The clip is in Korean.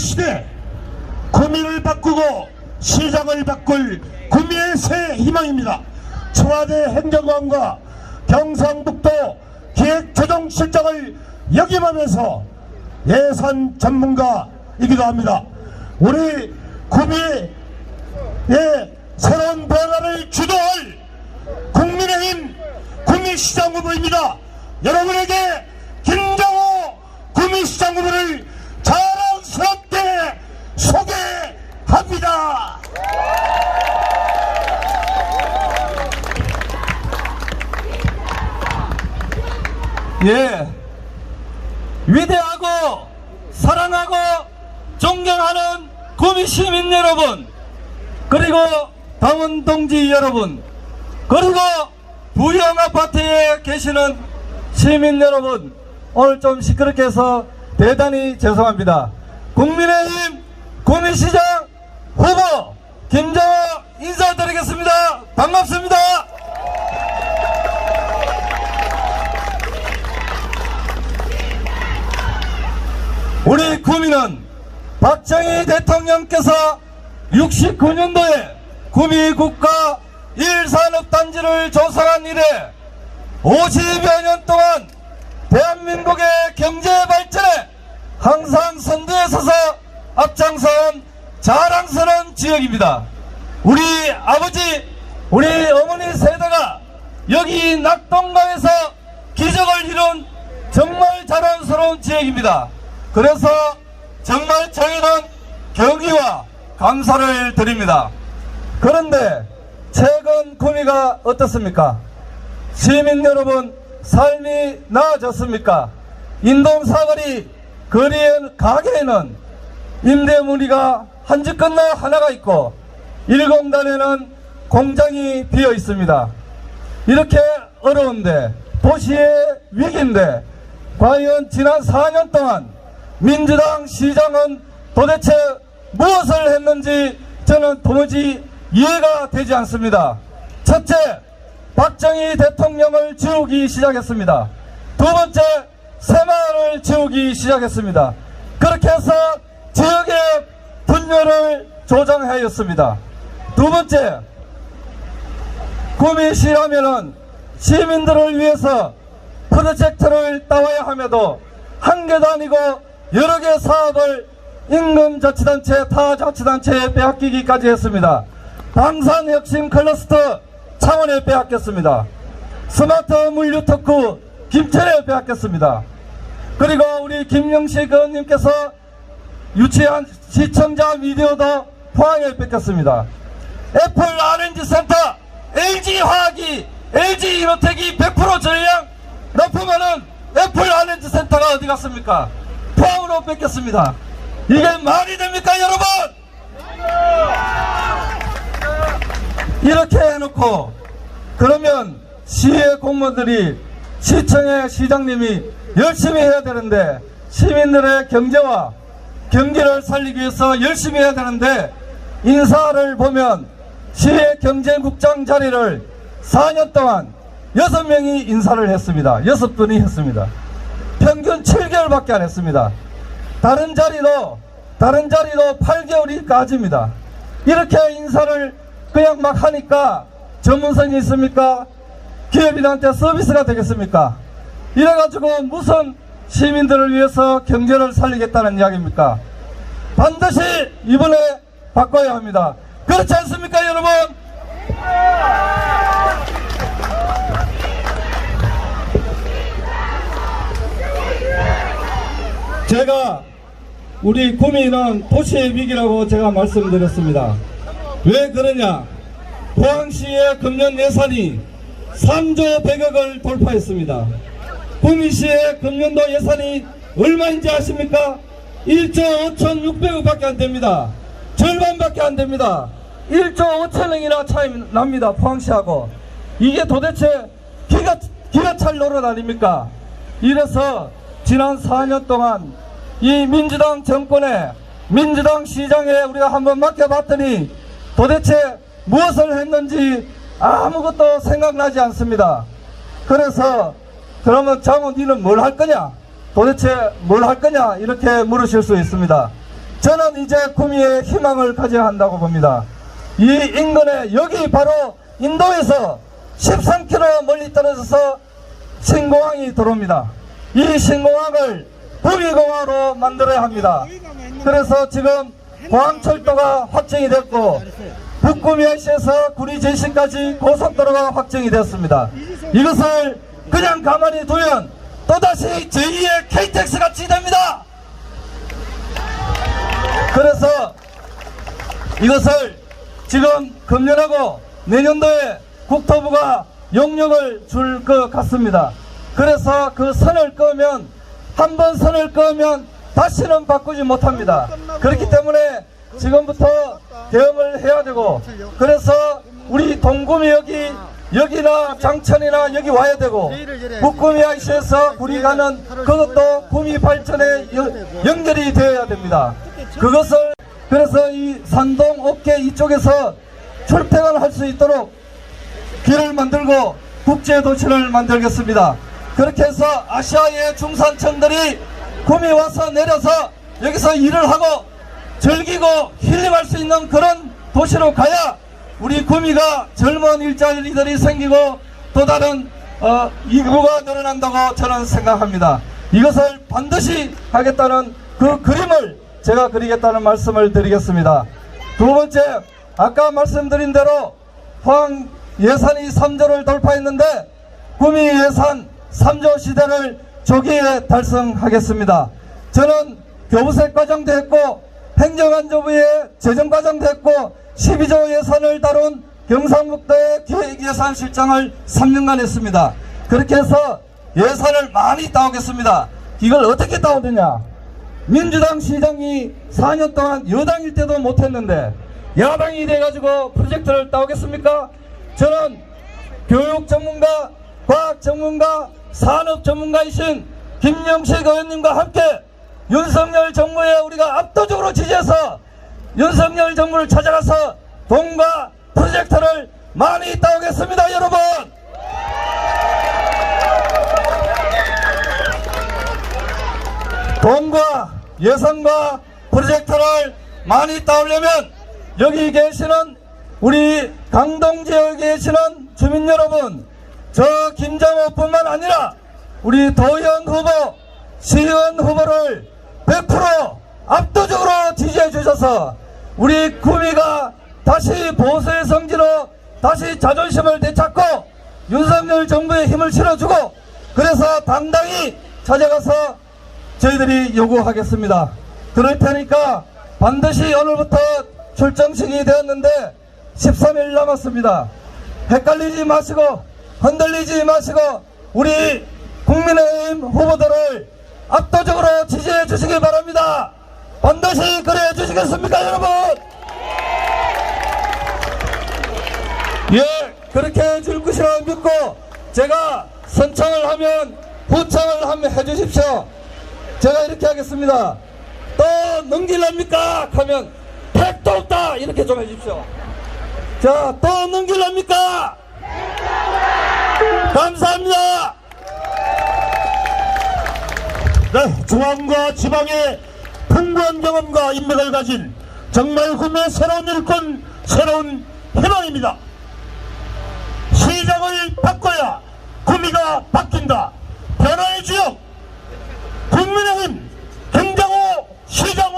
시대 구민을 바꾸고 시장을 바꿀 구민의 새 희망입니다. 청와대 행정관과 경상북도 기획조정실장을 역임하면서 예산 전문가이기도 합니다. 우리 구미의 새로운 변화를 주도할 국민의힘 구미시장 후보입니다. 여러분에게 김정호 구미시장 후보를 자 랑스럽게 소개합니다. 예. 위대하고 사랑하고 존경하는 구미 시민 여러분, 그리고 당원 동지 여러분, 그리고 부영 아파트에 계시는 시민 여러분, 오늘 좀 시끄럽게 해서 대단히 죄송합니다. 국민의힘 구미시장 후보 김정호 인사드리겠습니다. 반갑습니다. 우리 구미는 박정희 대통령께서 69년도에 구미 국가 1산업단지를 조성한 이래 50여 년 동안 대한민국의 경제 발전에 항상 선두에 서서 앞장서온 자랑스러운 지역입니다. 우리 아버지, 우리 어머니 세대가 여기 낙동강에서 기적을 이룬 정말 자랑스러운 지역입니다. 그래서 정말 저희는 경의와 감사를 드립니다. 그런데 최근 구미가 어떻습니까? 시민 여러분 삶이 나아졌습니까? 인동사거리 거리에 가게에는 임대 문의가 한집 건너 하나가 있고 일공단에는 공장이 비어 있습니다. 이렇게 어려운데 도시의 위기인데 과연 지난 4년 동안 민주당 시장은 도대체 무엇을 했는지 저는 도무지 이해가 되지 않습니다. 첫째, 박정희 대통령을 지우기 시작했습니다. 두 번째, 새마을을 지우기 시작했습니다. 그렇게 해서 지역의 분열을 조장하였습니다. 두 번째, 구미시라면은 시민들을 위해서 프로젝트를 따와야 함에도 한 개도 아니고 여러 개 사업을 임금자치단체 타 자치단체에 빼앗기기까지 했습니다. 방산혁신 클러스터 창원에 빼앗겼습니다. 스마트 물류 특구 김천에 빼앗겼습니다. 그리고 우리 김영식 의원님께서 유치한 시청자 미디어도 포항에 뺏겼습니다. 애플 R&D 센터, LG 화학이, LG 이노텍이 100% 전량 납품하는 애플 R&D 센터가 어디 갔습니까? 포항으로 뺏겼습니다. 이게 말이 됩니까, 여러분? 이렇게 해놓고 그러면 시의 공무원들이 시청의 시장님이 열심히 해야 되는데 시민들의 경제와 경기를 살리기 위해서 열심히 해야 되는데 인사를 보면 시의 경제국장 자리를 4년 동안 6명이 인사를 했습니다. 6분이 했습니다. 평균 7개월밖에 안 했습니다. 다른 자리도 다른 자리도 8개월이 까집니다. 이렇게 인사를 그냥 막 하니까 전문성이 있습니까? 기업인한테 서비스가 되겠습니까? 이래가지고 무슨 시민들을 위해서 경제를 살리겠다는 이야기입니까? 반드시 이번에 바꿔야 합니다. 그렇지 않습니까, 여러분? 제가 우리 구미는 도시의 위기라고 제가 말씀드렸습니다. 왜 그러냐? 포항시의 금년 예산이 3조 100억을 돌파했습니다. 구미시의 금년도 예산이 얼마인지 아십니까? 1조 5,600억밖에 안 됩니다. 절반밖에 안 됩니다. 1조 5천억이나 차이 납니다. 포항시하고. 이게 도대체 기가, 기가 찰 노릇 아닙니까? 이래서 지난 4년 동안 이 민주당 정권에 민주당 시장에 우리가 한번 맡겨봤더니 도대체 무엇을 했는지 아무것도 생각나지 않습니다. 그래서 그러면 장훈 니는 뭘 할 거냐? 도대체 뭘 할 거냐? 이렇게 물으실 수 있습니다. 저는 이제 구미에 희망을 가져야 한다고 봅니다. 이 인근에 여기 바로 인도에서 13km 멀리 떨어져서 신공항이 들어옵니다. 이 신공항을 구미공항으로 만들어야 합니다. 그래서 지금 공항철도가 확정이 됐고 북구미아시에서 구리제시까지 고속도로가 확정이 됐습니다. 이것을 그냥 가만히 두면 또다시 제2의 KTX가 지됩니다. 그래서 이것을 지금 금년하고 내년도에 국토부가 용역을 줄 것 같습니다. 그래서 그 선을 끄면 한 번 선을 끄면 다시는 바꾸지 못합니다. 그렇기 때문에 지금부터 대응을 해야 되고 그래서 우리 동구미 여기 여기나 장천이나 여기 와야 되고 북구미 아시에서 우리 가는 그것도 구미 발전에 여- 연결이 되어야 됩니다. 그것을 그래서 이 산동 어깨 이쪽에서 출퇴근할 수 있도록 길을 만들고 국제 도시를 만들겠습니다. 그렇게 해서 아시아의 중산층들이 구미 와서 내려서 여기서 일을 하고 즐기고 힐링할 수 있는 그런 도시로 가야 우리 구미가 젊은 일자리들이 생기고 또 다른 어, 인구가 늘어난다고 저는 생각합니다. 이것을 반드시 하겠다는 그 그림을 제가 그리겠다는 말씀을 드리겠습니다. 두 번째, 아까 말씀드린 대로 포항 예산이 3조를 돌파했는데 구미 예산 3조 시대를 조기에 달성하겠습니다. 저는 교부세 과정도 했고 행정안전부의 재정과정도 했고 12조 예산을 다룬 경상북도의 기획예산실장을 3년간 했습니다. 그렇게 해서 예산을 많이 따오겠습니다. 이걸 어떻게 따오느냐? 민주당 시장이 4년 동안 여당일 때도 못했는데 야당이 돼가지고 프로젝트를 따오겠습니까? 저는 교육 전문가, 과학 전문가, 산업 전문가이신 김영식 의원님과 함께 윤석열 정부에 우리가 압도적으로 지지해서 윤석열 정부를 찾아가서 돈과 프로젝트를 많이 따오겠습니다, 여러분! 돈과 예산과 프로젝트를 많이 따오려면 여기 계시는 우리 강동 지역에 계시는 주민 여러분 저 김장호뿐만 아니라 우리 도의원 후보 시의원 후보를 100% 압도적으로 지지해 주셔서 우리 구미가 다시 보수의 성지로 다시 자존심을 되찾고 윤석열 정부의 힘을 실어주고 그래서 당당히 찾아가서 저희들이 요구하겠습니다. 그럴 테니까 반드시 오늘부터 출정식이 되었는데 13일 남았습니다. 헷갈리지 마시고 흔들리지 마시고 우리 국민의힘 후보들을 압도적으로 지지해 주시기 바랍니다. 반드시 그래 주시겠습니까 여러분? 예, 그렇게 해줄 것이라 믿고 제가 선창을 하면 후창을 하면 해주십시오. 제가 이렇게 하겠습니다. 또 넘길랍니까? 하면 택도 없다 이렇게 좀 해주십시오. 자, 또 넘길랍니까? 감사합니다. 네, 중앙과 지방의 풍부한 경험과 인맥을 가진 정말 구미의 새로운 일꾼, 새로운 희망입니다. 시장을 바꿔야 구미가 바뀐다. 변화의 주역, 국민의힘 김장호 시장